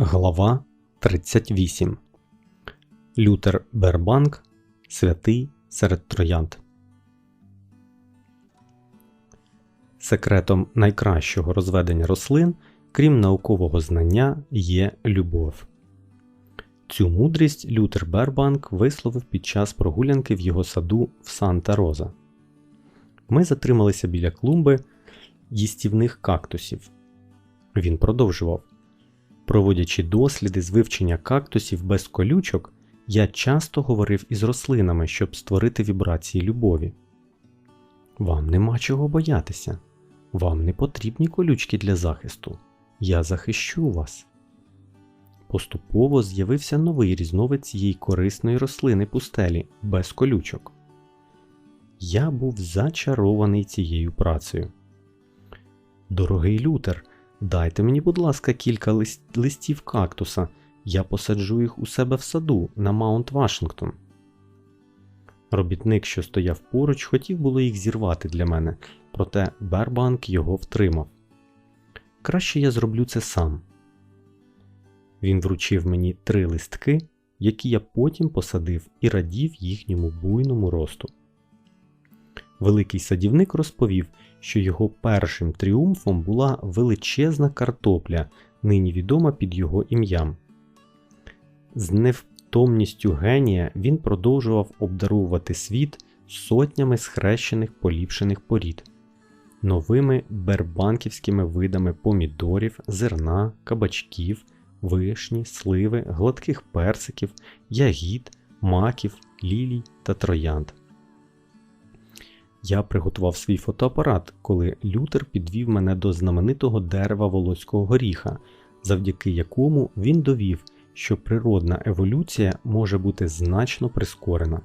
Глава 38 Лютер Бербанк Святий серед троянд. Секретом найкращого розведення рослин, крім наукового знання, є любов. Цю мудрість Лютер Бербанк висловив під час прогулянки в його саду в Санта Роза. Ми затрималися біля клумби їстівних кактусів. Він продовжував. Проводячи досліди з вивчення кактусів без колючок, я часто говорив із рослинами, щоб створити вібрації любові. Вам нема чого боятися, вам не потрібні колючки для захисту. Я захищу вас. Поступово з'явився новий різновид цієї корисної рослини пустелі без колючок. Я був зачарований цією працею. Дорогий Лютер, Дайте мені, будь ласка, кілька лист... листів кактуса, я посаджу їх у себе в саду на Маунт Вашингтон. Робітник, що стояв поруч, хотів було їх зірвати для мене, проте Бербанк його втримав. Краще я зроблю це сам. Він вручив мені три листки, які я потім посадив і радів їхньому буйному росту. Великий садівник розповів, що його першим тріумфом була величезна картопля, нині відома під його ім'ям. З невтомністю генія він продовжував обдарувати світ сотнями схрещених поліпшених порід, новими бербанківськими видами помідорів, зерна, кабачків, вишні, сливи, гладких персиків, ягід, маків, лілій та троянд. Я приготував свій фотоапарат, коли Лютер підвів мене до знаменитого дерева волоського горіха, завдяки якому він довів, що природна еволюція може бути значно прискорена.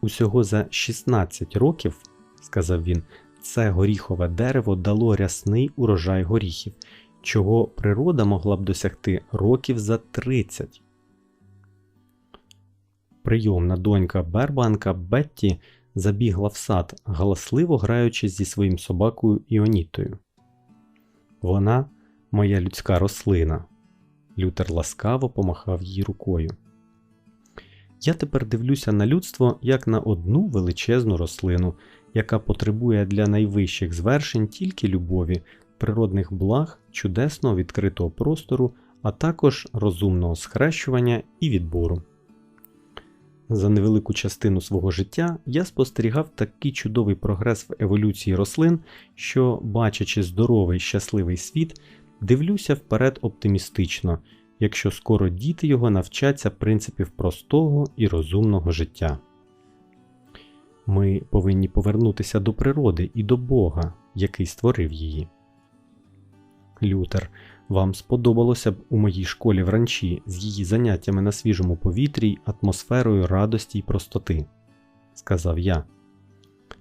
Усього за 16 років, сказав він, це горіхове дерево дало рясний урожай горіхів, чого природа могла б досягти років за 30. Прийомна донька Бербанка Бетті забігла в сад, галасливо граючи зі своїм собакою Іонітою. Вона моя людська рослина. Лютер ласкаво помахав їй рукою. Я тепер дивлюся на людство як на одну величезну рослину, яка потребує для найвищих звершень тільки любові, природних благ, чудесного відкритого простору, а також розумного схрещування і відбору. За невелику частину свого життя я спостерігав такий чудовий прогрес в еволюції рослин, що, бачачи здоровий щасливий світ, дивлюся вперед оптимістично, якщо скоро діти його навчаться принципів простого і розумного життя. Ми повинні повернутися до природи і до Бога, який створив її. Лютер вам сподобалося б у моїй школі вранчі з її заняттями на свіжому повітрі, атмосферою радості й простоти, сказав я.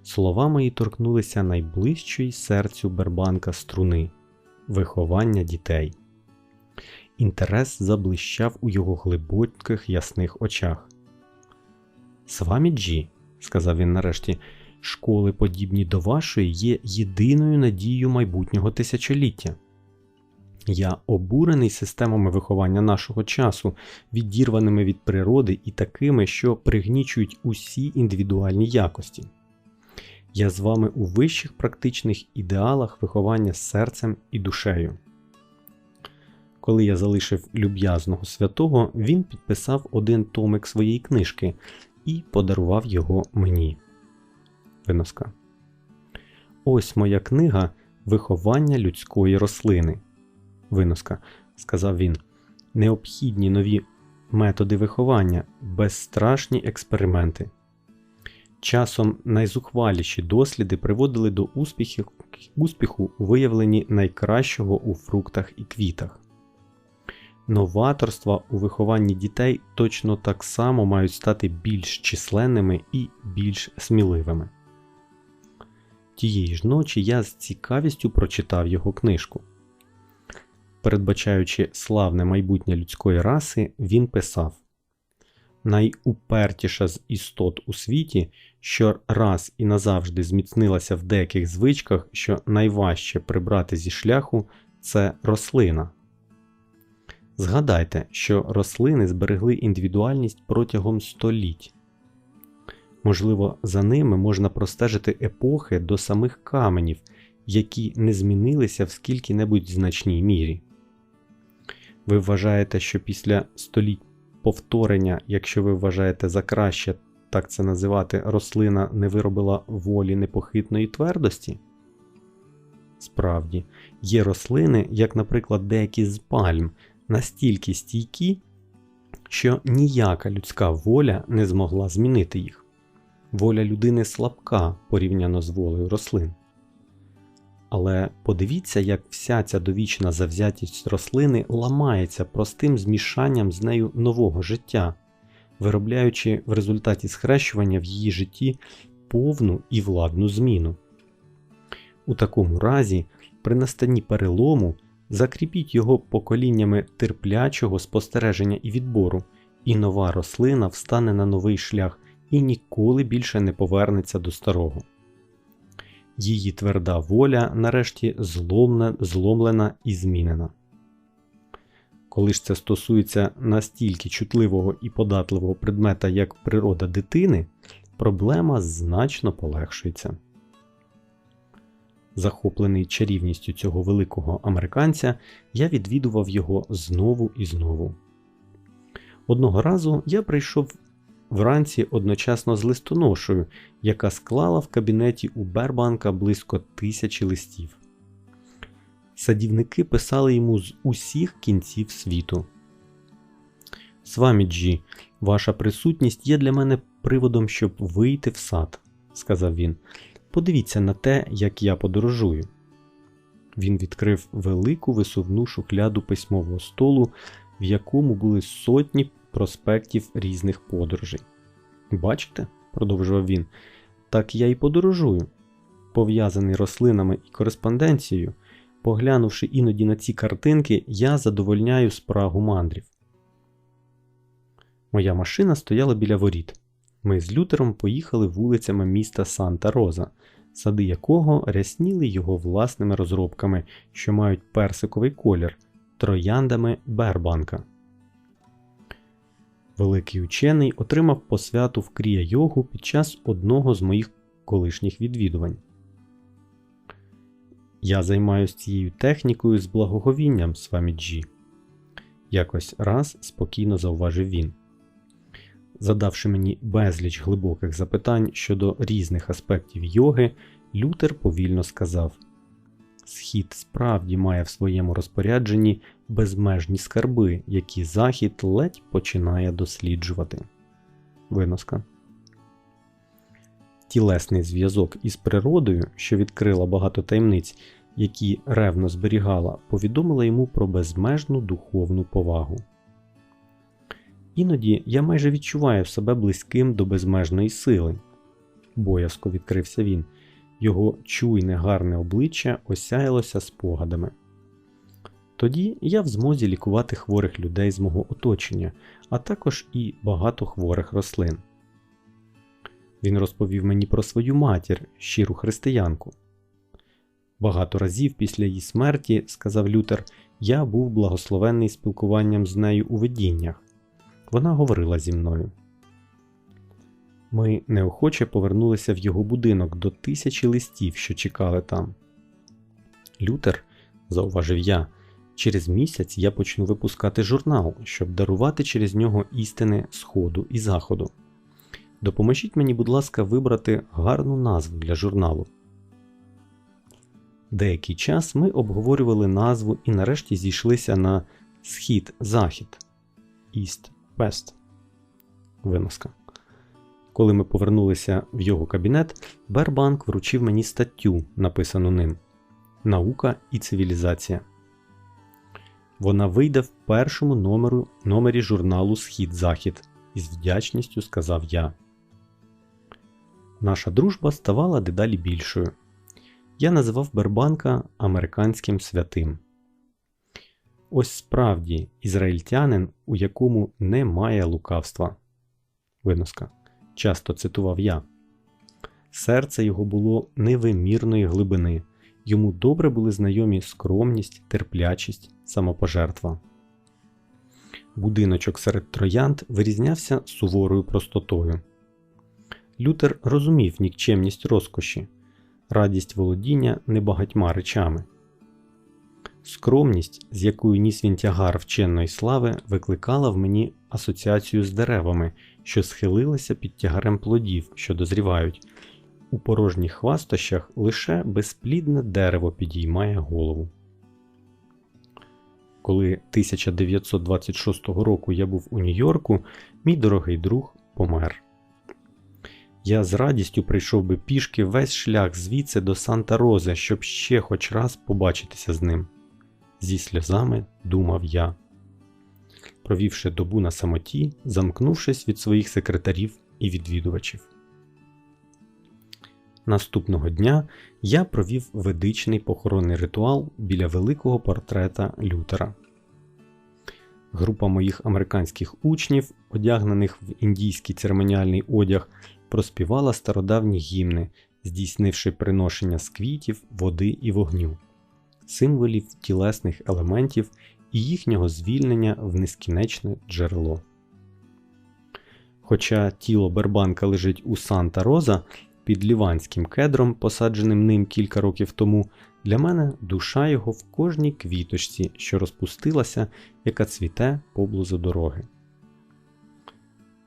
Слова мої торкнулися найближчої серцю бербанка струни виховання дітей. Інтерес заблищав у його глибоких ясних очах. З вами Джі, сказав він нарешті, школи, подібні до вашої, є єдиною надією майбутнього тисячоліття. Я обурений системами виховання нашого часу, відірваними від природи і такими, що пригнічують усі індивідуальні якості. Я з вами у вищих практичних ідеалах виховання серцем і душею. Коли я залишив люб'язного святого, він підписав один томик своєї книжки і подарував його мені. Виноска. Ось моя книга Виховання людської рослини виноска, сказав він. Необхідні нові методи виховання, безстрашні експерименти. Часом найзухваліші досліди приводили до успіхів, успіху у виявленні найкращого у фруктах і квітах. Новаторства у вихованні дітей точно так само мають стати більш численними і більш сміливими. Тієї ж ночі я з цікавістю прочитав його книжку. Передбачаючи славне майбутнє людської раси, він писав Найупертіша з істот у світі, що раз і назавжди зміцнилася в деяких звичках, що найважче прибрати зі шляху, це рослина. Згадайте, що рослини зберегли індивідуальність протягом століть. Можливо, за ними можна простежити епохи до самих каменів, які не змінилися в скільки-небудь значній мірі. Ви вважаєте, що після століть повторення, якщо ви вважаєте за краще так це називати, рослина не виробила волі непохитної твердості? Справді, є рослини, як, наприклад, деякі з пальм, настільки стійкі, що ніяка людська воля не змогла змінити їх. Воля людини слабка порівняно з волею рослин. Але подивіться, як вся ця довічна завзятість рослини ламається простим змішанням з нею нового життя, виробляючи в результаті схрещування в її житті повну і владну зміну. У такому разі, при настанні перелому, закріпіть його поколіннями терплячого спостереження і відбору, і нова рослина встане на новий шлях і ніколи більше не повернеться до старого. Її тверда воля нарешті зломлена і змінена. Коли ж це стосується настільки чутливого і податливого предмета, як природа дитини, проблема значно полегшується. Захоплений чарівністю цього великого американця, я відвідував його знову і знову. Одного разу я прийшов вранці одночасно з листоношою, яка склала в кабінеті у Бербанка близько тисячі листів. Садівники писали йому з усіх кінців світу. Сваміджі, ваша присутність є для мене приводом, щоб вийти в сад, сказав він. Подивіться на те, як я подорожую. Він відкрив велику висувну шухляду письмового столу, в якому були сотні проспектів різних подорожей. Бачите, продовжував він, так я і подорожую, пов'язаний рослинами і кореспонденцією, поглянувши іноді на ці картинки, я задовольняю спрагу мандрів. Моя машина стояла біля воріт. Ми з Лютером поїхали вулицями міста Санта Роза, сади якого рясніли його власними розробками, що мають персиковий колір, трояндами Бербанка. Великий учений отримав посвяту в крія йогу під час одного з моїх колишніх відвідувань. Я займаюся цією технікою з благоговінням Сваміджі. Якось раз спокійно зауважив він. Задавши мені безліч глибоких запитань щодо різних аспектів йоги, Лютер повільно сказав: Схід справді має в своєму розпорядженні безмежні скарби, які Захід ледь починає досліджувати. Виноска. Тілесний зв'язок із природою, що відкрила багато таємниць, які ревно зберігала, повідомила йому про безмежну духовну повагу. Іноді я майже відчуваю себе близьким до безмежної сили, боязко відкрився він, його чуйне гарне обличчя осяялося спогадами. Тоді я в змозі лікувати хворих людей з мого оточення, а також і багато хворих рослин. Він розповів мені про свою матір, щиру християнку. Багато разів після її смерті, сказав Лютер, я був благословенний спілкуванням з нею у видіннях. Вона говорила зі мною. Ми неохоче повернулися в його будинок до тисячі листів, що чекали там. Лютер, зауважив я, через місяць я почну випускати журнал, щоб дарувати через нього істини Сходу і Заходу. Допоможіть мені, будь ласка, вибрати гарну назву для журналу. Деякий час ми обговорювали назву і нарешті зійшлися на Схід-Захід East West. Виноска. Коли ми повернулися в його кабінет, Бербанк вручив мені статтю, написану ним Наука і цивілізація. Вона вийде в першому номеру, номері журналу Схід-Захід, із вдячністю сказав я. Наша дружба ставала дедалі більшою. Я називав Бербанка американським святим. Ось справді ізраїльтянин, у якому немає лукавства. Виноска. Часто цитував я. Серце його було невимірної глибини, йому добре були знайомі скромність, терплячість, самопожертва. Будиночок серед троянд вирізнявся суворою простотою. Лютер розумів нікчемність розкоші, радість володіння небагатьма речами. Скромність, з якою ніс він тягар вченої слави, викликала в мені асоціацію з деревами, що схилилися під тягарем плодів, що дозрівають. У порожніх хвастощах лише безплідне дерево підіймає голову. Коли 1926 року я був у Нью-Йорку, мій дорогий друг помер. Я з радістю прийшов би пішки весь шлях звідси до Санта Рози, щоб ще хоч раз побачитися з ним. Зі сльозами думав я. Провівши добу на самоті, замкнувшись від своїх секретарів і відвідувачів. Наступного дня я провів ведичний похоронний ритуал біля великого портрета Лютера. Група моїх американських учнів, одягнених в індійський церемоніальний одяг, проспівала стародавні гімни, здійснивши приношення з квітів, води і вогню, символів тілесних елементів і їхнього звільнення в нескінченне джерело. Хоча тіло Бербанка лежить у Санта Роза під ліванським кедром, посадженим ним кілька років тому, для мене душа його в кожній квіточці, що розпустилася, яка цвіте поблизу дороги.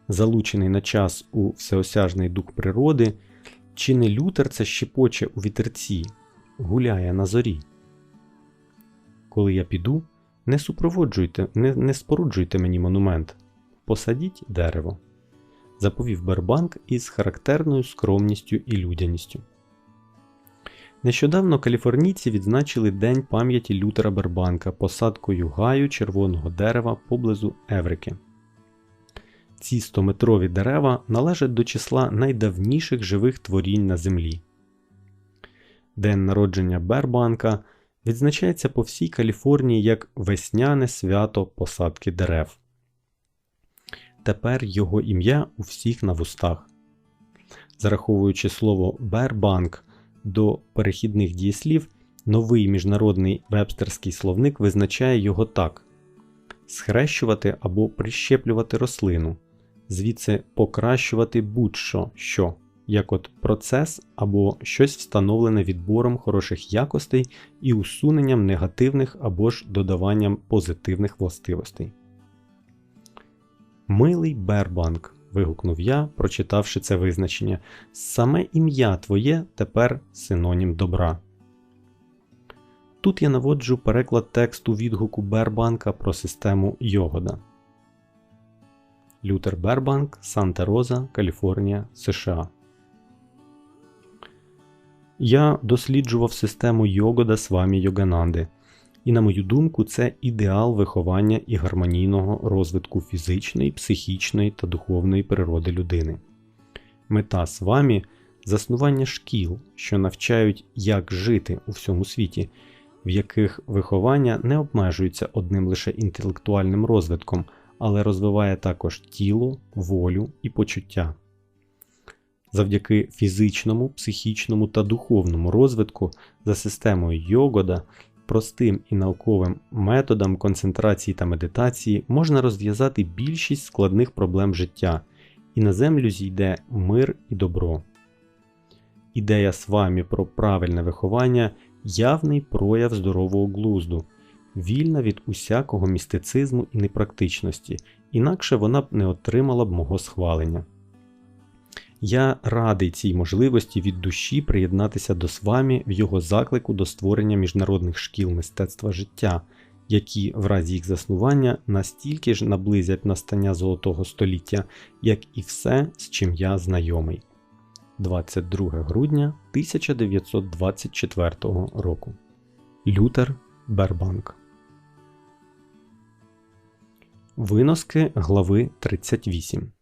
Залучений на час у всеосяжний дух природи, чи не Лютер це щепоче у вітерці, гуляє на зорі. Коли я піду, не супроводжуйте, не, не споруджуйте мені монумент, посадіть дерево, заповів Бербанк із характерною скромністю і людяністю. Нещодавно каліфорнійці відзначили День пам'яті Лютера Бербанка посадкою гаю червоного дерева поблизу Еврики. Ці 100-метрові дерева належать до числа найдавніших живих творінь на землі. День народження Бербанка відзначається по всій Каліфорнії як весняне свято посадки дерев. Тепер його ім'я у всіх на вустах. Зараховуючи слово Бербанк до перехідних дієслів, новий міжнародний вебстерський словник визначає його так: схрещувати або прищеплювати рослину, звідси покращувати будь-що, що, як от процес або щось встановлене відбором хороших якостей і усуненням негативних або ж додаванням позитивних властивостей. Милий Бербанк вигукнув я, прочитавши це визначення. Саме ім'я твоє тепер синонім добра. Тут я наводжу переклад тексту відгуку Бербанка про систему Йогода. Лютер Бербанк, Санта Роза, Каліфорнія, США. Я досліджував систему Йогода Свамі Йогананди – і, на мою думку, це ідеал виховання і гармонійного розвитку фізичної, психічної та духовної природи людини. Мета свамі заснування шкіл, що навчають, як жити у всьому світі, в яких виховання не обмежується одним лише інтелектуальним розвитком, але розвиває також тіло, волю і почуття. Завдяки фізичному, психічному та духовному розвитку за системою йогода простим і науковим методам концентрації та медитації можна розв'язати більшість складних проблем життя, і на землю зійде мир і добро. Ідея свамі про правильне виховання явний прояв здорового глузду, вільна від усякого містицизму і непрактичності, інакше вона б не отримала б мого схвалення. Я радий цій можливості від душі приєднатися до Свамі в його заклику до створення міжнародних шкіл мистецтва життя, які в разі їх заснування настільки ж наблизять настання золотого століття, як і все, з чим я знайомий. 22 грудня 1924 року. Лютер Бербанк. Виноски глави 38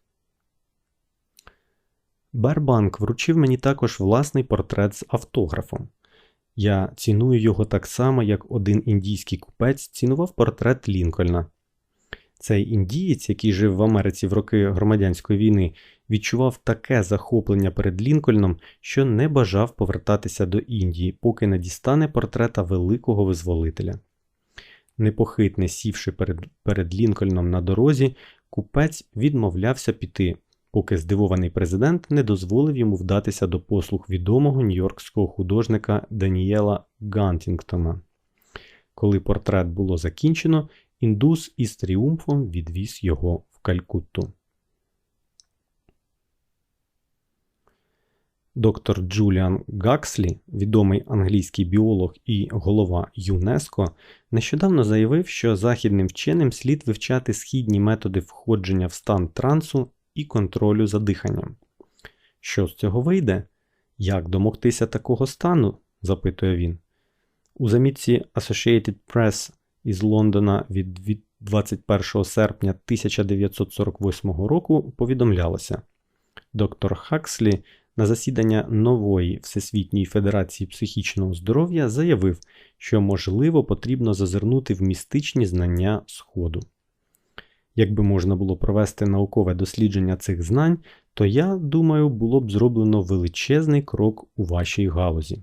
Бербанк вручив мені також власний портрет з автографом. Я ціную його так само, як один індійський купець цінував портрет Лінкольна. Цей індієць, який жив в Америці в роки громадянської війни, відчував таке захоплення перед Лінкольном, що не бажав повертатися до Індії, поки не дістане портрета великого визволителя. Непохитне сівши перед, перед Лінкольном на дорозі, купець відмовлявся піти, поки здивований президент не дозволив йому вдатися до послуг відомого нью-йоркського художника Даніела Гантінгтона. Коли портрет було закінчено, індус із тріумфом відвіз його в Калькутту. Доктор Джуліан Гакслі, відомий англійський біолог і голова ЮНЕСКО, нещодавно заявив, що західним вченим слід вивчати східні методи входження в стан трансу і контролю за диханням. Що з цього вийде? Як домогтися такого стану? запитує він. У замітці Associated Press із Лондона від 21 серпня 1948 року повідомлялося, доктор Хакслі на засідання нової Всесвітньої Федерації психічного здоров'я заявив, що можливо потрібно зазирнути в містичні знання Сходу. Якби можна було провести наукове дослідження цих знань, то я думаю, було б зроблено величезний крок у вашій галузі.